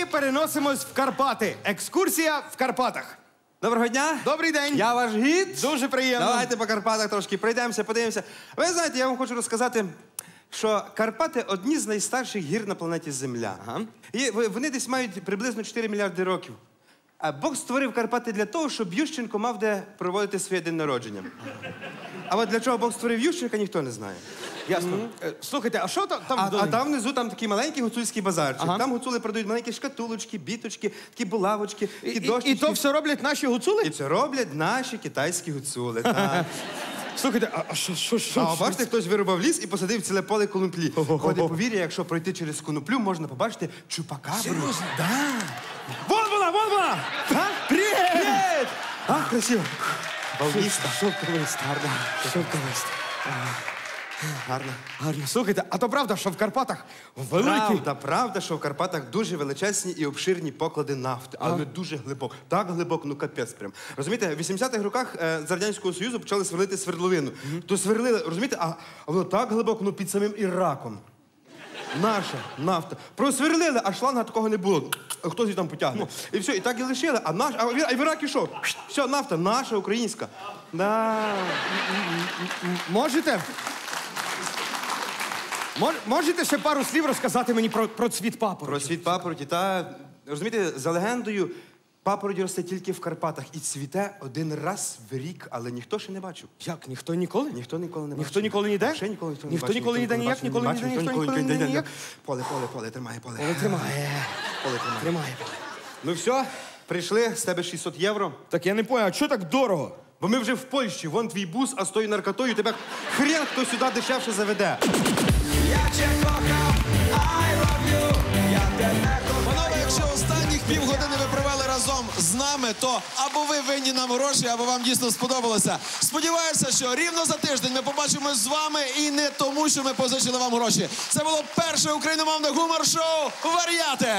і переносимось в Карпати. Екскурсія в Карпатах. Доброго дня. Добрий день. Я ваш гід. Дуже приємно. Давайте по Карпатах трошки пройдемося, подивимося. Ви знаєте, я вам хочу розказати, що Карпати одні з найстарших гір на планеті Земля. І ви- вони десь мають приблизно 4 мільярди років. А Бог створив Карпати для того, щоб Ющенко мав де проводити своє день народження. А от для чого Бог створив Ющенка, ніхто не знає. Ясно. Е, Слухайте, а що там, там А, а там внизу там такий маленький гуцульський базарчик. Ага. Там гуцули продають маленькі шкатулочки, біточки, такі булавочки, І, такі і, дощечки. і то все роблять наші гуцули? І це роблять наші китайські гуцули. Так. Слухайте, а- а що, що, що? А що бачите, хтось вирубав ліс і посадив ціле поле конуплі. Ходить повір'я, якщо пройти через коноплю, можна побачити чупакабру. Серйозно? Да. Вон вона, вон вона! Привіт! Привіт! А, красиво. Балдіста. Шовковист, гарно. Шовковист. Гарно. Гарно. Слухайте, а то правда, що в Карпатах великі. Правда, правда, що в Карпатах дуже величезні і обширні поклади нафти, але дуже глибоко. Так глибоко, ну капець прям. Розумієте, в 80-х роках е, з Радянського Союзу почали сверлити свердловину. То сверлили, розумієте, а, а воно так глибоко, ну під самим Іраком. Наша нафта. Просверлили, а шланга такого не було. Хтось її там потягне. І все, і так і лишили. А наш, а в а в Іракі що? Все, нафта, наша, українська. Да. Можете? Мож- Можете ще пару слів розказати мені про, про цвіт папороті? Про світ папороті. Та розумієте, за легендою, папороті росте тільки в Карпатах і цвіте один раз в рік, але ніхто ще не бачив. Як? Ніхто ніколи? Ніхто ніколи не бачив. Ніхто ніколи ніде? Ще ніколи ніхто не Ніхто ніколи ніде не ніяк, бачив, ніколи ніде, ніхто ніколи ніде ніяк. Поле, поле, поле, тримає, поле. Але тримає. Поле тримає. Тримає. Ну все, прийшли, з тебе 600 євро. Так я не поняв, а чого так дорого? Бо ми вже в Польщі, вон твій бус, а з тою наркотою тебе хрен хто сюди дешевше заведе. Панове, разом з нами, то або ви винні нам гроші, або вам дійсно сподобалося. Сподіваюся, що рівно за тиждень ми побачимось з вами і не тому, що ми позичили вам гроші. Це було перше україномовне гумор-шоу Вар'яти.